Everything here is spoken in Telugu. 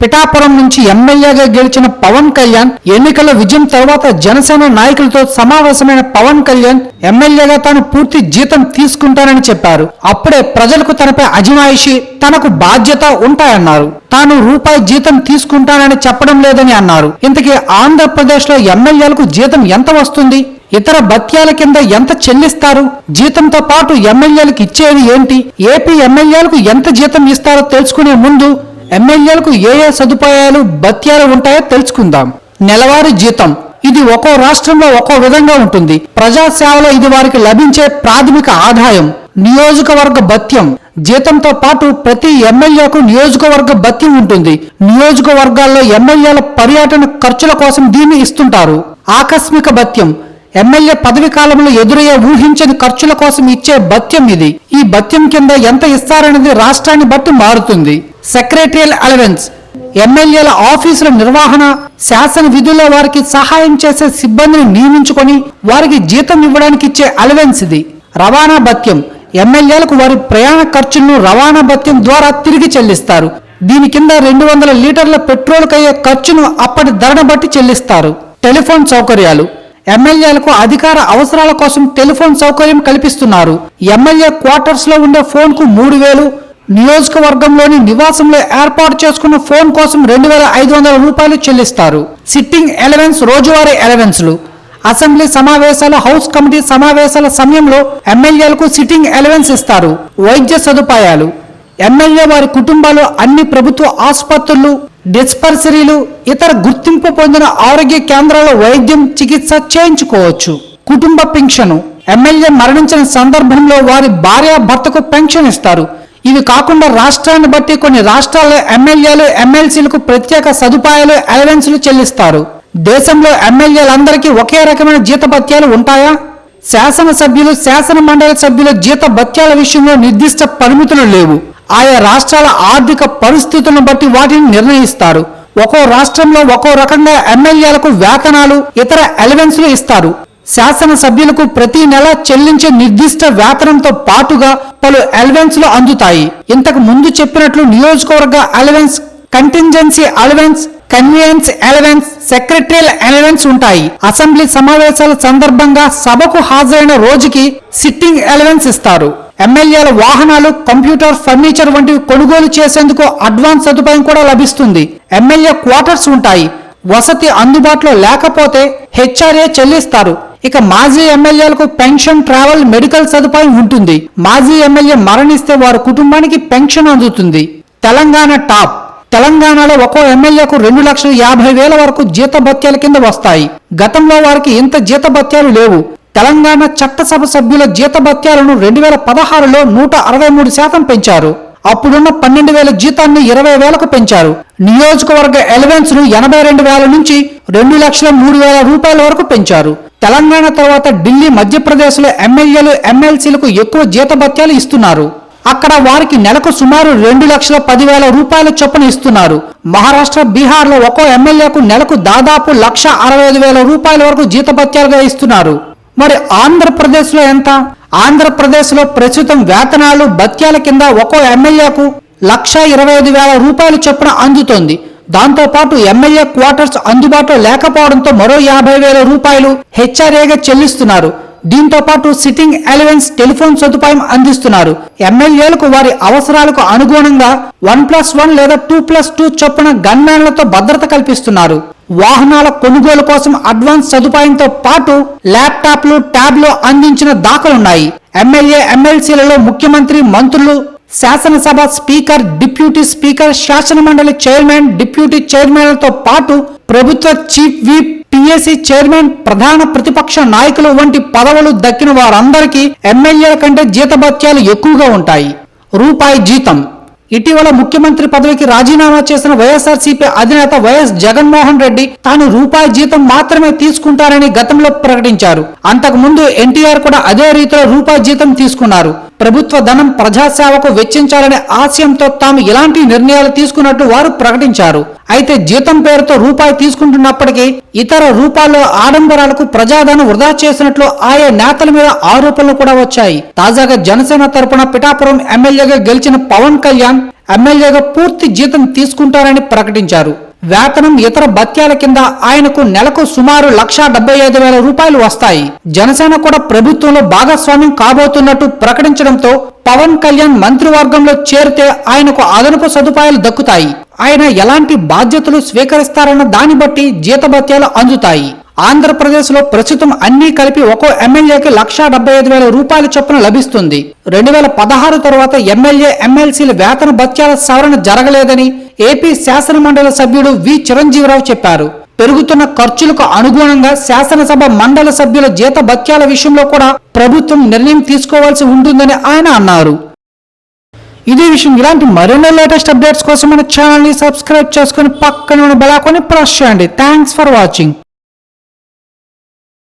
పిఠాపురం నుంచి ఎమ్మెల్యేగా గెలిచిన పవన్ కళ్యాణ్ ఎన్నికల విజయం తర్వాత జనసేన నాయకులతో సమావేశమైన పవన్ కళ్యాణ్ ఎమ్మెల్యేగా తాను పూర్తి జీతం తీసుకుంటానని చెప్పారు. అప్పుడే ప్రజలకు తనపై అజమాయిషి తనకు బాధ్యత ఉంటాయన్నారు. తాను రూపాయి జీతం తీసుకుంటానని చెప్పడం లేదని అన్నారు. ఇంతకీ ఆంధ్రప్రదేశ్లో ఎమ్మెల్యేలకు జీతం ఎంత వస్తుంది? ఇతర భత్యాల కింద ఎంత చెల్లిస్తారు? జీతంతో పాటు ఎమ్మెల్యేలకు ఇచ్చేది ఏంటి? ఏపీ ఎమ్మెల్యేలకు ఎంత జీతం ఇస్తారో తెలుసుకునే ముందు ఎమ్మెల్యేలకు ఏ ఏ సదుపాయాలు భత్యాలు ఉంటాయో తెలుసుకుందాం. నెలవారీ జీతం. ఇది ఒక్కో రాష్ట్రంలో ఒక్కో విధంగా ఉంటుంది. ప్రజాసేవలో ఇది వారికి లభించే ప్రాథమిక ఆదాయం. నియోజకవర్గ భత్యం జీతంతో పాటు ప్రతి ఎమ్మెల్యేకు నియోజకవర్గ భత్యం ఉంటుంది. నియోజకవర్గాల్లో ఎమ్మెల్యేల పర్యటన ఖర్చుల కోసం దీన్ని ఇస్తుంటారు. ఆకస్మిక భత్యం ఎమ్మెల్యే పదవి కాలంలో ఎదురయ్యే ఊహించని ఖర్చుల కోసం ఇచ్చే భత్యం ఇది. ఈ భత్యం కింద ఎంత ఇస్తారనేది రాష్ట్రాన్ని బట్టి మారుతుంది. సెక్రటరియల్ అలవెన్స్ ఎమ్మెల్యేల ఆఫీసుల నిర్వహణ శాసన విధుల్లో వారికి సహాయం చేసే సిబ్బందిని నియమించుకొని వారికి జీతం ఇవ్వడానికి ఇచ్చే అలవెన్స్ ఇది. రవాణా భత్యం ఎమ్మెల్యేలకు వారి ప్రయాణ ఖర్చులను రవాణా భత్యం ద్వారా తిరిగి చెల్లిస్తారు. దీని కింద రెండు వందల లీటర్ల పెట్రోల్కి అయ్యే ఖర్చును అప్పటి ధరను బట్టి చెల్లిస్తారు. టెలిఫోన్ సౌకర్యాలు. ఎమ్మెల్యేలకు అధికార అవసరాల కోసం టెలిఫోన్ సౌకర్యం కల్పిస్తున్నారు. ఎమ్మెల్యే క్వార్టర్స్లో ఉండే ఫోన్కు మూడు వేలు నియోజకవర్గంలోని నివాసంలో ఏర్పాటు చేసుకున్న ఫోన్ కోసం రెండు వేల ఐదు వందల రూపాయలు చెల్లిస్తారు. సిట్టింగ్ ఎలవెన్స్ రోజువారీ ఎలవెన్స్లు. అసెంబ్లీ సమావేశాలు హౌస్ కమిటీ సమావేశాల సమయంలో ఎమ్మెల్యేలకు సిట్టింగ్ ఎలవెన్స్ ఇస్తారు. వైద్య సదుపాయాలు. ఎమ్మెల్యే వారి కుటుంబాలు అన్ని ప్రభుత్వ ఆసుపత్రులు డిస్పర్సరీలు ఇతర గుర్తింపు పొందిన ఆరోగ్య కేంద్రాల్లో వైద్యం చికిత్స చేయించుకోవచ్చు. కుటుంబ పెన్షన్ ఎమ్మెల్యే మరణించిన సందర్భంలో వారి భార్య భర్తకు పెన్షన్ ఇస్తారు. ఇవి కాకుండా రాష్ట్రాన్ని బట్టి కొన్ని రాష్ట్రాల్లో ఎమ్మెల్యేలు ఎమ్మెల్సీలకు ప్రత్యేక సదుపాయాలు అలవెన్సులు చెల్లిస్తారు. దేశంలో ఎమ్మెల్యేలందరికీ ఒకే రకమైన జీతభత్యాలు ఉంటాయా? శాసనసభ్యులు శాసన మండలి సభ్యుల జీత భత్యాల విషయంలో నిర్దిష్ట పరిమితులు లేవు. ఆయా రాష్ట్రాల ఆర్థిక పరిస్థితులను బట్టి వాటిని నిర్ణయిస్తారు. ఒక్కో రాష్ట్రంలో ఒక్కో రకంగా ఎమ్మెల్యేలకు వేతనాలు ఇతర ఎలవెన్సులు ఇస్తారు. శాసన సభ్యులకు ప్రతి నెల చెల్లించే నిర్దిష్ట వేతనంతో పాటుగా పలు అలవెన్స్లు అందుతాయి. ఇంతకు ముందు చెప్పినట్లు నియోజకవర్గ allowance contingency allowance conveyance allowance సెక్రటరీల allowance ఉంటాయి. అసెంబ్లీ సమావేశాల సందర్భంగా సభకు హాజరైన రోజుకి సిట్టింగ్ అలవెన్స్ ఇస్తారు. ఎమ్మెల్యేల వాహనాలు కంప్యూటర్ ఫర్నిచర్ వంటివి కొనుగోలు చేసేందుకు అడ్వాన్స్ సదుపాయం కూడా లభిస్తుంది. ఎమ్మెల్యే క్వార్టర్స్ ఉంటాయి. వసతి అందుబాటులో లేకపోతే హెచ్ఆర్ఏ చెల్లిస్తారు. ఇక మాజీ ఎమ్మెల్యేలకు పెన్షన్ ట్రావెల్ మెడికల్ సదుపాయం ఉంటుంది. మాజీ ఎమ్మెల్యే మరణిస్తే వారి కుటుంబానికి పెన్షన్ అందుతుంది. తెలంగాణ టాప్. తెలంగాణలో ఒక్కో ఎమ్మెల్యేకు రెండు లక్షల యాభై వేల వరకు జీతభత్యాల కింద వస్తాయి. గతంలో వారికి ఇంత జీతభత్యాలు లేవు. తెలంగాణ చట్టసభ సభ్యుల జీతభత్యాలను రెండు వేల పదహారులో నూట అరవై మూడు శాతం పెంచారు. అప్పుడున్న పన్నెండు వేల జీతాన్ని ఇరవై వేలకు పెంచారు. నియోజకవర్గ ఎలవెన్స్ను ఎనభై రెండు వేల నుంచి రెండు లక్షల మూడు వేల రూపాయల వరకు పెంచారు. తెలంగాణ తర్వాత ఢిల్లీ మధ్యప్రదేశ్లో ఎమ్మెల్యేలు ఎమ్మెల్సీలకు ఎక్కువ జీతభత్యాలు ఇస్తున్నారు. అక్కడ వారికి నెలకు సుమారు రెండు లక్షల పదివేల రూపాయల చొప్పున ఇస్తున్నారు. మహారాష్ట్ర బీహార్లో ఒక్కో ఎమ్మెల్యేకు నెలకు దాదాపు లక్ష అరవై ఐదు వేల రూపాయల వరకు జీతభత్యాలుగా ఇస్తున్నారు. మరి ఆంధ్రప్రదేశ్లో ఎంత? ఆంధ్రప్రదేశ్లో ప్రస్తుతం వేతనాలు భత్యాల కింద ఒక్కో ఎమ్మెల్యేకు లక్ష ఇరవై ఐదు వేల రూపాయల చొప్పున అందుతోంది. దాంతోపాటు ఎమ్మెల్యే క్వార్టర్స్ అందుబాటులో లేకపోవడంతో మరో యాభై వేల రూపాయలు హెచ్ఆర్ఏగా చెల్లిస్తున్నారు. దీంతో పాటు సిట్టింగ్ అలవెన్స్ టెలిఫోన్ సదుపాయం అందిస్తున్నారు. ఎమ్మెల్యేలకు వారి అవసరాలకు అనుగుణంగా వన్ ప్లస్ వన్ లేదా టూ ప్లస్ టూ చొప్పున గన్మ్యాన్లతో భద్రత కల్పిస్తున్నారు. వాహనాల కొనుగోలు కోసం అడ్వాన్స్ సదుపాయంతో పాటు ల్యాప్టాప్లు ట్యాబ్లు అందించిన దాఖలున్నాయి. ఎమ్మెల్యే ఎమ్మెల్సీలలో ముఖ్యమంత్రి మంత్రులు శాసనసభ స్పీకర్ డిప్యూటీ స్పీకర్ శాసన మండలి చైర్మన్ డిప్యూటీ చైర్మన్లతో పాటు ప్రభుత్వ చీఫ్ వీప్ పిఎస్సి చైర్మన్ ప్రధాన ప్రతిపక్ష నాయకులు వంటి పదవులు దక్కిన వారందరికీ ఎమ్మెల్యేల కంటే జీతభత్యాలు ఎక్కువగా ఉంటాయి. రూపాయి జీతం. ఇటీవల ముఖ్యమంత్రి పదవికి రాజీనామా చేసిన వైఎస్ఆర్సీపీ అధినేత వైఎస్ జగన్మోహన్ రెడ్డి తాను రూపాయి జీతం మాత్రమే తీసుకుంటారని గతంలో ప్రకటించారు. అంతకుముందు ఎన్టీఆర్ కూడా అదే రీతిలో రూపాయి జీతం తీసుకున్నారు. ప్రభుత్వ ధనం ప్రజాసేవకు వెచ్చించాలనే ఆశయంతో తాము ఇలాంటి నిర్ణయాలు తీసుకున్నట్లు వారు ప్రకటించారు. అయితే జీతం పేరుతో రూపాయి తీసుకుంటున్నప్పటికీ ఇతర రూపాల్లో ఆడంబరాలకు ప్రజాధనం వృధా చేసినట్లు ఆయా నేతల మీద ఆరోపణలు కూడా వచ్చాయి. తాజాగా జనసేన తరపున పిఠాపురం ఎమ్మెల్యేగా గెలిచిన పవన్ కళ్యాణ్ ఎమ్మెల్యేగా పూర్తి జీతం తీసుకుంటారని ప్రకటించారు. వేతనం ఇతర భత్యాల కింద ఆయనకు నెలకు సుమారు లక్షా డెబ్బై ఐదు వేల రూపాయలు వస్తాయి. జనసేన కూడా ప్రభుత్వంలో భాగస్వామ్యం కాబోతున్నట్టు ప్రకటించడంతో పవన్ కళ్యాణ్ మంత్రివర్గంలో చేరితే ఆయనకు అదనపు సదుపాయాలు దక్కుతాయి. ఆయన ఎలాంటి బాధ్యతలు స్వీకరిస్తారన్న దాన్ని బట్టి జీతభత్యాలు అందుతాయి. ఆంధ్రప్రదేశ్లో ప్రస్తుతం అన్ని కలిపి ఒక్కో ఎమ్మెల్యేకి లక్షా డెబ్బై ఐదు వేల రూపాయల చొప్పున లభిస్తుంది. రెండు వేల పదహారు తర్వాత ఎమ్మెల్యే ఎమ్మెల్సీల వేతన భత్యాల సవరణ జరగలేదని ఏపీ శాసనమండలి సభ్యుడు వి. చిరంజీవిరావు చెప్పారు. పెరుగుతున్న ఖర్చులకు అనుగుణంగా శాసనసభ మండల సభ్యుల జీత భత్యాల విషయంలో కూడా ప్రభుత్వం నిర్ణయం తీసుకోవాల్సి ఉంటుందని ఆయన అన్నారు. ఇదే విషయం. ఇలాంటి మరిన్ని లేటెస్ట్ అప్డేట్స్ కోసం మన ఛానల్ని సబ్స్క్రైబ్ చేసుకుని పక్కన ఉన్న బలాకొని ప్రెస్ చేయండి. Thanks for watching.